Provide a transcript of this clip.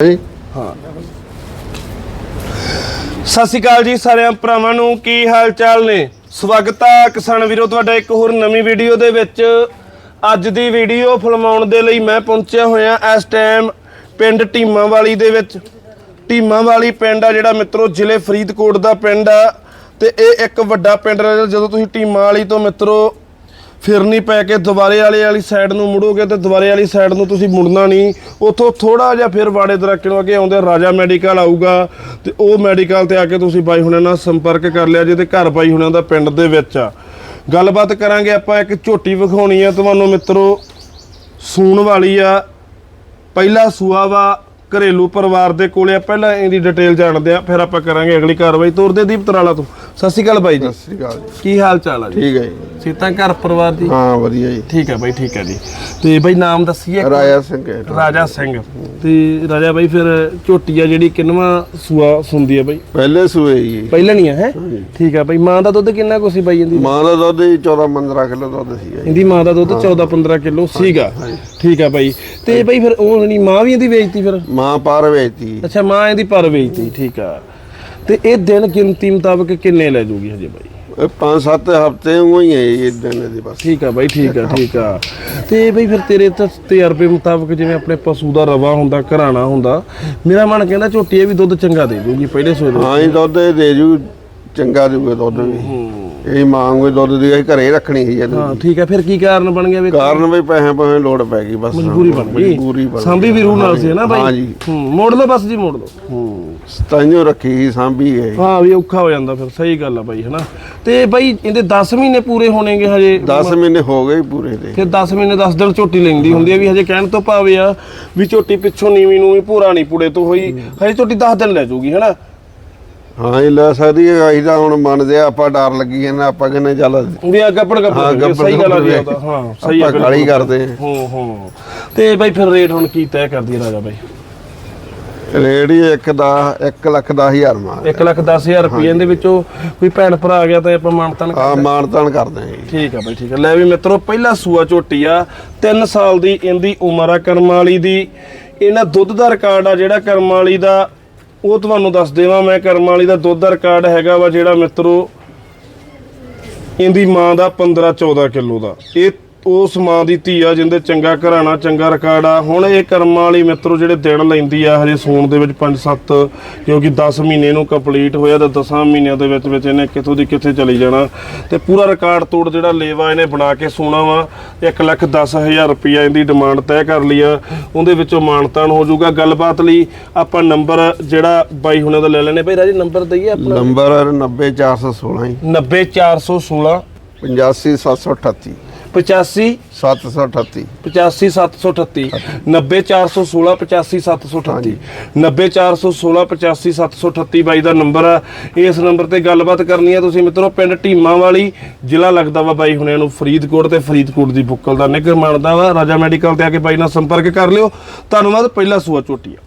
ਜੀ। ਸਤਿ ਸ਼੍ਰੀ ਅਕਾਲ ਜੀ ਸਾਰਿਆਂ ਭਰਾਵਾਂ ਨੂੰ ਕੀ ਹਾਲ ਚਾਲ ਨੇ? ਸਵਾਗਤ ਆ ਕਿਸਾਨ ਵੀਰੋ ਤੁਹਾਡਾ ਇੱਕ ਹੋਰ ਨਵੀਂ ਵੀਡੀਓ ਦੇ ਵਿੱਚ। ਅੱਜ ਦੀ ਵੀਡੀਓ ਫਿਲਮਾਉਣ ਦੇ ਲਈ ਮੈਂ ਪਹੁੰਚਿਆ ਹੋਇਆ ਇਸ ਟਾਈਮ ਪਿੰਡ ਢੀਮਾਂ ਵਾਲੀ ਦੇ ਵਿੱਚ। ਢੀਮਾਂ ਵਾਲੀ ਪਿੰਡ ਆ ਜਿਹੜਾ ਮਿੱਤਰੋ ਜ਼ਿਲ੍ਹੇ ਫਰੀਦਕੋਟ ਦਾ ਪਿੰਡ ਆ। ਤੇ ਇਹ ਇੱਕ ਵੱਡਾ ਪਿੰਡ ਆ ਜਦੋਂ ਤੁਸੀਂ ਢੀਮਾਂ ਵਾਲੀ ਤੋਂ ਮਿੱਤਰੋ ਫਿਰਨੀ ਪੈ ਕੇ ਦੁਬਾਰੇ ਵਾਲੇ ਵਾਲੀ ਸਾਈਡ ਨੂੰ ਮੁੜੋਗੇ ਤੇ ਦੁਬਾਰੇ ਵਾਲੀ ਸਾਈਡ ਨੂੰ ਤੁਸੀਂ ਮੁੜਨਾ ਨਹੀਂ। ਉੱਥੋਂ ਥੋੜਾ ਜਿਹਾ ਫਿਰ ਵਾੜੇ ਦਰਖਤ ਨੂੰ ਅੱਗੇ ਆਉਂਦੇ, ਰਾਜਾ ਮੈਡੀਕਲ ਆਊਗਾ ਤੇ ਉਹ ਮੈਡੀਕਲ ਤੇ ਆ ਕੇ ਤੁਸੀਂ ਬਾਈ ਹੁਣਾਂ ਨਾਲ ਸੰਪਰਕ ਕਰ ਲਿਆ ਜੇ ਤੇ ਘਰ ਬਾਈ ਹੁਣਾਂ ਦਾ ਪਿੰਡ ਦੇ ਵਿੱਚ ਆ। ਗੱਲਬਾਤ ਕਰਾਂਗੇ ਆਪਾਂ ਇੱਕ ਝੋਟੀ ਵਿਖਾਉਣੀ ਆ, ਤੁਹਾਨੂੰ ਮਿੱਤਰੋ, ਸੂਣ ਵਾਲੀ ਆ। ਪਹਿਲਾ ਸੂਆ ਵਾ ਘਰੇਲੂ ਪਰਿਵਾਰ ਦੇ ਕੋਲੇ ਆ, ਪਹਿਲਾਂ ਇਹਦੀ ਡਿਟੇਲ ਜਾਣਦੇ ਆ, ਫਿਰ ਆਪਾਂ ਕਰਾਂਗੇ ਅਗਲੀ ਕਾਰਵਾਈ। ਤੋਰਦੇ ਦੀਪ ਤਰਾਲਾ ਤੋਂ। ਸਤਿ ਸ਼੍ਰੀ ਅਕਾਲ ਬਾਈ ਜੀ। ਸਤਿ ਸ੍ਰੀ ਅਕਾਲ ਜੀ। ਕੀ ਹਾਲ ਚਾਲ ਆ ਜੀ? ਠੀਕ ਹੈ ਜੀ। ਸੀਤਾ ਘਰ ਪਰਿਵਾਰ ਦੀ? ਹਾਂ ਵਧੀਆ ਜੀ। ਠੀਕ ਹੈ ਬਾਈ ਠੀਕ ਹੈ ਜੀ। ਤੇ ਬਾਈ ਨਾਮ ਦੱਸੀਏ ਰਾਜਾ ਸਿੰਘ ਹੈ। ਰਾਜਾ ਸਿੰਘ। ਤੇ ਰਾਜਾ ਬਾਈ ਫਿਰ ਝੋਟੀ ਆ ਜਿਹੜੀ ਕਿੰਨਵਾ ਸੂਆ ਸੁੰਦੀ ਆ ਬਾਈ? ਪਹਿਲੇ ਸੂਏ ਜੀ। ਪਹਿਲਾਂ ਨਹੀਂ ਆ ਹੈ? ਠੀਕ ਆ ਬਾਈ ਮਾਂ ਦਾ ਦੁੱਧ ਕਿੰਨਾ ਕੁ ਸੀ ਬਾਈ ਇਹਦੀ? ਮਾਂ ਦਾ ਦੁੱਧ ਜੀ 14 15 ਕਿਲੋ ਦੁੱਧ ਸੀ ਜੀ। ਇਹਦੀ ਮਾਂ ਦਾ ਦੁੱਧ 14 15 ਕਿਲੋ ਸੀਗਾ। ਠੀਕ ਆ ਬਾਈ। ਤੇ ਬਾਈ ਫਿਰ ਉਹ ਨਹੀਂ ਮਾਂ ਵੀ ਇਹਦੀ ਵੇਚਤੀ ਫਿਰ? ਮਾਂ ਪਾਰ ਵੇਚਤੀ। ਅੱਛਾ ਮਾਂ ਇਹਦੀ ਪਰ ਵੇਚਤੀ ਠੀਕ ਆ। ਤੇ ਇਹ ਦਿਨ ਗਿਣਤੀ ਮੁਤਾਬਕ ਕਿੰਨੇ ਲੈ ਜੂਗੀ ਹਜੇ ਬਾਈ? ਇਹ ਪੰਜ ਸੱਤ ਹਫ਼ਤੇ ਉਹ ਹੀ ਹੈ ਜੀ ਇਸ ਦਿਨ ਦੀ ਬਸ। ਠੀਕ ਆ ਬਾਈ ਠੀਕ ਆ ਠੀਕ ਆ। ਤੇ ਬਈ ਫਿਰ ਤੇਰੇ ਤਾਂ ਤਜਰਬੇ ਮੁਤਾਬਕ ਜਿਵੇਂ ਆਪਣੇ ਪਸ਼ੂ ਦਾ ਰਵਾ ਹੁੰਦਾ ਘਰਾਣਾ ਹੁੰਦਾ ਮੇਰਾ ਮਨ ਕਹਿੰਦਾ ਝੋਟੀ ਇਹ ਵੀ ਦੁੱਧ ਚੰਗਾ ਦੇ ਦੂਗੀ ਪਹਿਲੇ ਸੋਏ ਦੇ ਹਾਂ ਜੀ ਦੁੱਧ ਇਹ ਦੇ ਜੂ ਚੰਗਾ ਦੇਊਗਾ ਦੁੱਧ ਵੀ। ਇਹ ਮੰਗੋ ਦੁੱਧ ਦੀ ਅਸੀਂ ਘਰੇ ਰੱਖਣੀ ਸੀ ਇਹਨੂੰ ਹਾਂ ਠੀਕ ਆ ਫਿਰ ਕੀ ਕਾਰਨ ਬਣ ਗਿਆ ਵੀ ਕਾਰਨ ਵੀ ਪੈਸੇ ਪੈਸੇ ਲੋੜ ਪੈ ਗਈ ਬਸ। ਮਜਬੂਰੀ ਬਣ ਗਈ। ਮਜਬੂਰੀ ਬਣ ਸਾਂਭੀ ਵੀ ਰੂਹ ਨਾਲ ਸੀ ਨਾ ਬਾਈ? ਹਾਂ ਜੀ ਹੂੰ ਮੋੜ ਲਓ ਬਸ ਜੀ ਮੋੜ ਲਓ। ਹੂੰ ਸਤਾਈਓ ਰੱਖੀ ਸੀ ਸਾਂਭੀ ਗਏ ਹਾਂ ਵੀ ਔਖਾ ਹੋ ਜਾਂਦਾ ਫਿਰ ਸਹੀ ਗੱਲ ਆ ਬਾਈ ਹਨਾ ਤੇ ਬਾਈ ਇਹਦੇ 10 ਮਹੀਨੇ ਪੂਰੇ ਹੋਣਗੇ ਹਜੇ? 10 ਮਹੀਨੇ ਹੋ ਗਏ ਪੂਰੇ ਦੇ ਫਿਰ 10 ਮਹੀਨੇ 10 ਦਿਨ ਝੋਟੀ ਲੈਂਦੀ ਹੁੰਦੀ ਆ ਵੀ ਹਜੇ ਕਹਿਣ ਤੋਂ ਭਾਵੇਂ ਆ ਵੀ ਝੋਟੀ ਪਿੱਛੋਂ ਨੀਵੀਂ ਨੂੰ ਵੀ ਪੂਰਾ ਨਹੀਂ ਪੁੜੇ ਤੋਂ ਹੋਈ। ਹਜੇ ਝੋਟੀ 10 ਦਿਨ ਲੈ ਜਾਊਗੀ ਹਨਾ ਹਾਂ ਇਹ ਲੈ ਸਕਦੀ ਹੈ ਅਸੀਂ ਤਾਂ ਹੁਣ ਮੰਨਦੇ ਆ ਆਪਾਂ ਡਰ ਲੱਗੀ ਜਾਂਦਾ ਆਪਾਂ ਕਹਿੰਦੇ ਚੱਲ ਵੀ ਆ ਗੱਪੜ ਗੱਪੜ ਸਹੀ ਗੱਲ ਆ ਜੀ ਹਾਂ ਸਹੀ ਆ ਆਪਾਂ ਗਾਲੀ ਕਰਦੇ ਆ ਹੂੰ ਹੂੰ। ਤੇ ਬਾਈ ਫਿਰ ਰੇਟ ਹੁਣ ਕੀ ਤੈਅ ਕਰਦੀ ਹੈ ਰਾਜਾ ਬਾਈ? ਰੇਟ ਹੀ ਇੱਕ ਦਾ 1 ਲੱਖ ਦਾ ਹਜ਼ਾਰ ਮਾਰ 1 ਲੱਖ 10000 ਰੁਪਏ ਦੇ ਵਿੱਚੋਂ ਕੋਈ ਭੈਣ ਭਰਾ ਆ ਗਿਆ ਤਾਂ ਆਪਾਂ ਮਾਨਤਨ ਆ ਮਾਨਤਾਨ ਕਰਦੇ ਆ ਜੀ। ਠੀਕ ਆ ਬਾਈ ਠੀਕ ਆ। ਲੈ ਵੀ ਮਿੱਤਰੋ ਪਹਿਲਾ ਸੂਆ ਝੋਟੀ ਆ 3 ਸਾਲ ਦੀ ਇਹਦੀ ਉਮਰ ਆ ਕਰਮ ਵਾਲੀ ਦੀ। ਇਹਨਾਂ ਦੁੱਧ ਦਾ ਰਿਕਾਰਡ ਆ ਜਿਹੜਾ ਕਰਮ ਵਾਲੀ ਦਾ ਉਹ ਤੁਹਾਨੂੰ ਦੱਸ ਦੇਵਾਂ, ਮੈਂ ਕਰਮ ਵਾਲੀ ਦਾ ਦੁੱਧ ਦਾ ਰਿਕਾਰਡ ਹੈਗਾ ਵਾ ਜਿਹੜਾ ਮਿੱਤਰੋ, ਇਹਦੀ ਮਾਂ ਦਾ 15 14 ਕਿਲੋ ਦਾ। ਇਹ ਉਸ ਮਾਂ ਦੀ ਧੀ ਆ ਜਿੰਦੇ ਚੰਗਾ ਘਰਾਣਾ ਚੰਗਾ ਰਿਕਾਰਡ ਆ। ਹੁਣ ਇਹ ਕਰਮਾਂ ਵਾਲੀ ਮਿੱਤਰੋ ਜਿਹੜੇ ਦਿਨ ਲੈਂਦੀ ਆ ਹਜੇ ਸੂਣ ਦੇ ਵਿੱਚ 5-7 ਕਿਉਂਕਿ 10 ਮਹੀਨੇ ਨੂੰ ਕੰਪਲੀਟ ਹੋਇਆ ਤਾਂ 10 ਮਹੀਨਿਆਂ ਦੇ ਵਿੱਚ ਵਿੱਚ ਇਹਨੇ ਕਿੱਥੋਂ ਦੀ ਕਿੱਥੇ ਚਲੀ ਜਾਣਾ। ਤੇ ਪੂਰਾ ਰਿਕਾਰਡ ਤੋੜ ਜਿਹੜਾ ਲੇਵਾ ਇਹਨੇ ਬਣਾ ਕੇ ਸੋਣਾ ਵਾ 1 ਲੱਖ 10 ਹਜ਼ਾਰ ਰੁਪਈਆ ਇਹਦੀ ਡਿਮਾਂਡ ਤੈਅ ਕਰ ਲਈ ਆ। ਉਹਦੇ ਵਿੱਚੋਂ ਮਾਨਤਾਨ ਹੋ ਜਾਊਗਾ। ਗੱਲਬਾਤ ਲਈ ਆਪਾਂ ਨੰਬਰ ਜਿਹੜਾ ਬਾਈ ਹੁਣਾਂ ਦਾ ਲੈ ਲੈਣੇ ਭਾਈ ਰਾਜੇ ਨੰਬਰ ਦਈਏ ਆਪਣਾ? ਨੰਬਰ 90416 ਜੀ। 90416 85738 85 738 85738 90416 85738 90416 85738 ਬਾਈ ਦਾ ਨੰਬਰ ਆ। ਇਸ ਨੰਬਰ ਤੇ ਗੱਲਬਾਤ ਕਰਨੀ ਹੈ ਤੁਸੀਂ ਮਿੱਤਰੋ ਪਿੰਡ ਢੀਮਾਂ ਵਾਲੀ ਜ਼ਿਲ੍ਹਾ ਲੱਗਦਾ ਵਾ ਬਾਈ ਹੁਣਿਆਂ ਨੂੰ ਫਰੀਦਕੋਟ ਤੇ ਫਰੀਦਕੋਟ ਦੀ ਬੁੱਕਲ ਦਾ ਨਿਗਰ ਮੰਨਦਾ ਵਾ। ਰਾਜਾ ਮੈਡੀਕਲ ਤੇ ਆ ਕੇ ਬਾਈ ਨਾਲ ਸੰਪਰਕ ਕਰ ਲਿਓ। ਧੰਨਵਾਦ ਪਹਿਲਾ ਸੂਆ ਝੋਟੀ ਆ।